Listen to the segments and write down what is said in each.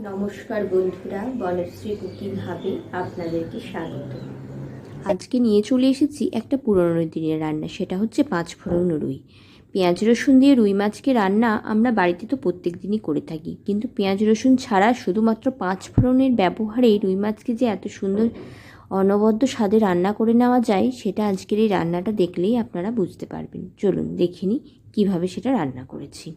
নমস্কার বন্ধুরা বনশ্রী কুকিং হাবে আপনাদেরকে স্বাগত। আজকে নিয়ে চলে এসেছি একটা পুরনো দিনের রান্না, সেটা হচ্ছে পাঁচ ফোড়ন রুই। পেঁয়াজ, রসুন দিয়ে রুই মাছকে রান্না আমরা বাড়িতে তো প্রত্যেক দিনই করে থাকি, কিন্তু পেঁয়াজ, রসুন ছাড়া শুধুমাত্র পাঁচ ফোড়নের ব্যবহারেই রুই মাছকে যে এত সুন্দর অনবদ্য স্বাদে রান্না করে নেওয়া যায়, সেটা আজকের এই রান্নাটা দেখলেই আপনারা বুঝতে পারবেন। চলুন দেখিনি কীভাবে সেটা রান্না করেছি।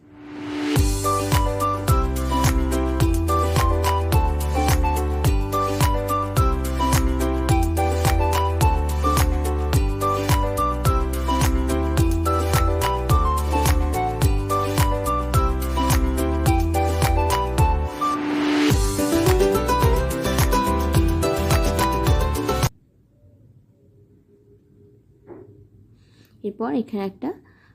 এরপর এখানে একটা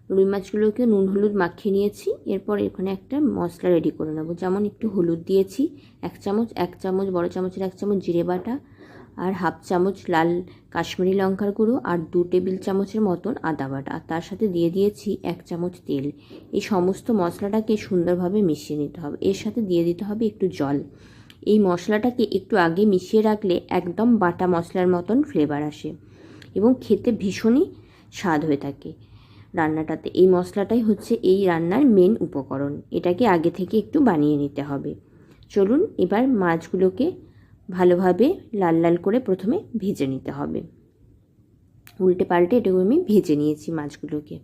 রুই মাছগুলোকে নুন, হলুদ মাখিয়ে নিয়েছি। এরপর এখানে একটা মশলা রেডি করে নেব। যেমন একটু হলুদ দিয়েছি, এক চামচ এক চামচ, বড় চামচের এক চামচ জিরে বাটা আর হাফ চামচ লাল কাশ্মীরি লঙ্কার গুঁড়ো আর দু টেবিল চামচের মতন আদা বাটা। তার সাথে দিয়ে দিয়েছি এক চামচ তেল। এই সমস্ত মশলাটাকে সুন্দরভাবে মিশিয়ে নিতে হবে। এর সাথে দিয়ে দিতে হবে একটু জল। এই মশলাটাকে একটু আগে মিশিয়ে রাখলে একদম বাটা মশলার মতন ফ্লেভার আসে এবং খেতে ভীষণই স্বাদ হয়ে থাকে। রান্নাটাতে এই মশলাটাই হচ্ছে এই রান্নার মেন উপকরণ। এটাকে আগে থেকে একটু বানিয়ে নিতে হবে। চলুন এবার মাছগুলোকে ভালোভাবে লাল লাল করে প্রথমে ভেজে নিতে হবে। উল্টে পাল্টে এটাকে আমি ভেজে নিয়েছি মাছগুলোকে।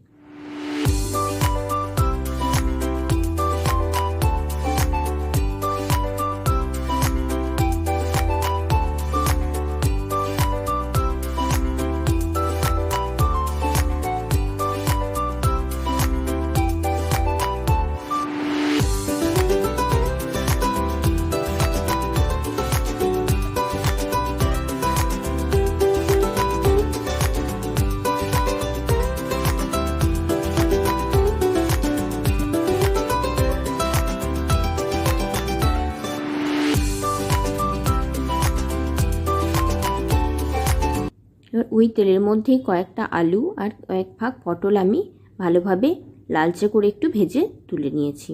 এবার ওই তেলের মধ্যে কয়েকটা আলু আর কয়েক ভাগ পটল আমি ভালোভাবে লালচে করে একটু ভেজে তুলে নিয়েছি।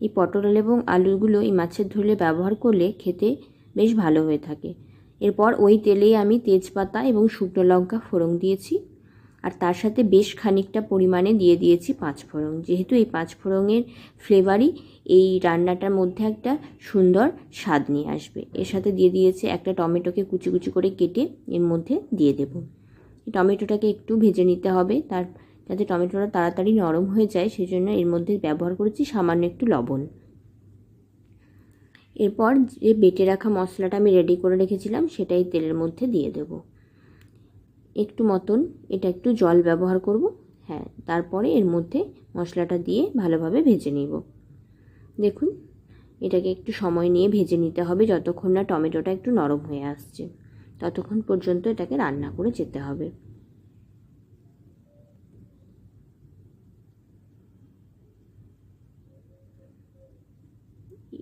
এই পটল এবং আলুগুলো এই মাছের ঝোলে ব্যবহার করলে খেতে বেশ ভালো হয়ে থাকে। এরপর ওই তেলেই আমি তেজপাতা এবং শুকনো লঙ্কা ফোড়ন দিয়েছি। আর তার সাথে বেশ খানিকটা পরিমাণে দিয়ে দিয়েছি পাঁচ ফোড়ন। যেহেতু এই পাঁচ ফোড়নের ফ্লেভারই এই রান্নাটার মধ্যে একটা সুন্দর স্বাদ নিয়ে আসবে। এর সাথে দিয়ে দিয়েছে একটা টমেটোকে কুচি কুচি করে কেটে এর মধ্যে দিয়ে দেব। টমেটোটাকে একটু ভেজে নিতে হবে। তার, যাতে টমেটোটা তাড়াতাড়ি নরম হয়ে যায় সেই জন্য এর মধ্যে ব্যবহার করেছি সামান্য একটু লবণ। এরপর যে বেটে রাখা মশলাটা আমি রেডি করে রেখেছিলাম, সেটাই তেলের মধ্যে দিয়ে দেব। একটু মতন এটা একটু জল ব্যবহার করব। হ্যাঁ তারপরে এর মধ্যে মশলাটা দিয়ে ভালোভাবে ভেজে নিব। দেখুন, এটাকে একটু সময় নিয়ে ভেজে নিতে হবে যতক্ষণ না টমেটোটা একটু নরম হয়ে আসছে। ততক্ষণ পর্যন্ত এটাকে রান্না করে যেতে হবে।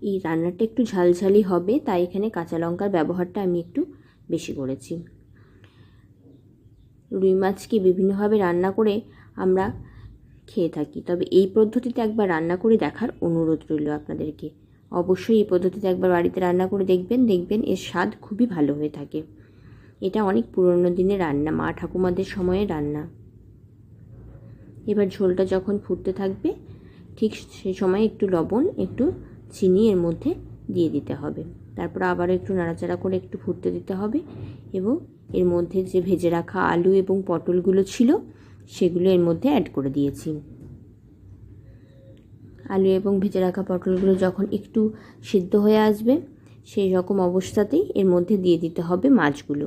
এই রান্নাটা একটু ঝালঝালি হবে, তাই এখানে কাঁচা লঙ্কার ব্যবহারটা আমি একটু বেশি করেছি। রুই মাছকে বিভিন্নভাবে রান্না করে আমরা খেয়ে থাকি। তবে এই পদ্ধতিতে একবার রান্না করে দেখার অনুরোধ রইল আপনাদেরকে। অবশ্যই এই পদ্ধতিতে একবার বাড়িতে রান্না করে দেখবেন দেখবেন এর স্বাদ খুবই ভালো হয়ে থাকে। এটা অনেক পুরনো দিনের রান্না, মা ঠাকুমাদের সময়ে রান্না। এবার ঝোলটা যখন ফুটতে থাকবে, ঠিক সেই সময় একটু লবণ, একটু চিনি এর মধ্যে দিয়ে দিতে হবে। তারপর আবার একটু নাড়াচাড়া করে একটু ফুটতে দিতে হবে এবং এর মধ্যে যে ভেজে রাখা আলু এবং পটলগুলো ছিল, সেগুলো এর মধ্যে অ্যাড করে দিয়েছি। আলু এবং ভেজে রাখা পটলগুলো যখন একটু সিদ্ধ হয়ে আসবে, সেই রকম অবস্থাতেই এর মধ্যে দিয়ে দিতে হবে মাছগুলো।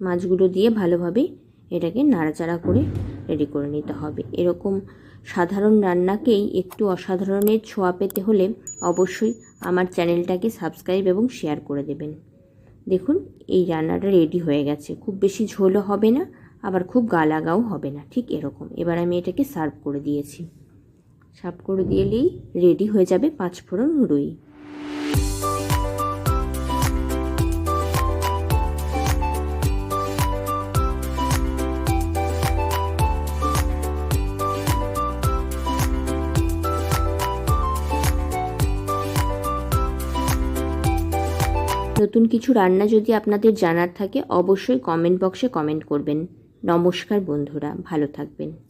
মাছগুলো দিয়ে ভালোভাবে এটাকে নাড়াচাড়া করে রেডি করে নিতে হবে। এরকম সাধারণ রান্নাকেই একটু অসাধারণের ছোঁয়া পেতে হলে অবশ্যই আমার চ্যানেলটাকে সাবস্ক্রাইব এবং শেয়ার করে দেবেন। দেখুন, এই রান্নাটা রেডি হয়ে গেছে। খুব বেশি ঝোলও হবে না, আবার খুব গালাগাও হবে না। ঠিক এরকম। এবার আমি এটাকে সার্ভ করে দিয়েছি। সার্ভ করে দিলেই রেডি হয়ে যাবে পাঁচফোড়ন রুই। নতুন কিছু রান্না যদি আপনাদের জানার থাকে, অবশ্যই কমেন্ট বক্সে কমেন্ট করবেন। নমস্কার বন্ধুরা, ভালো থাকবেন।